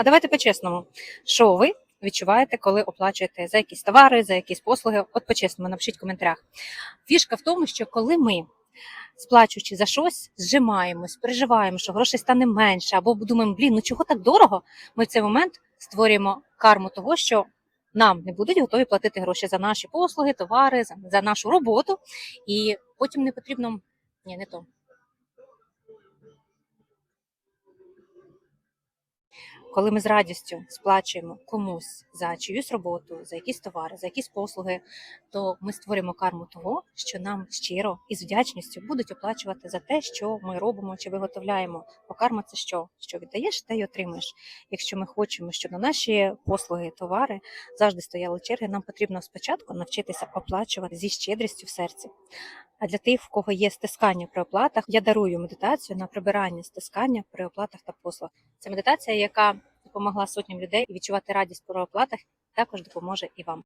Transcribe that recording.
А давайте по-чесному, що ви відчуваєте, коли оплачуєте за якісь товари, за якісь послуги? От по-чесному, напишіть в коментарях. Фішка в тому, що коли ми, сплачуючи за щось, зжимаємось, переживаємо, що грошей стане менше, або думаємо, блін, ну чого так дорого? Ми в цей момент створюємо карму того, що нам не будуть готові платити гроші за наші послуги, товари, за, нашу роботу, і потім не потрібно. Ні, не то. Коли ми з радістю сплачуємо комусь за чиюсь роботу, за якісь товари, за якісь послуги, то ми створюємо карму того, що нам щиро і з вдячністю будуть оплачувати за те, що ми робимо чи виготовляємо. Бо карма це що? Що віддаєш, те й отримуєш. Якщо ми хочемо, щоб на наші послуги, товари завжди стояли черги, нам потрібно спочатку навчитися оплачувати зі щедрістю в серці. А для тих, в кого є стискання при оплатах, я дарую медитацію на прибирання стискання при оплатах та послуг. Це медитація, яка допомогла сотням людей відчувати радість при оплатах, також допоможе і вам.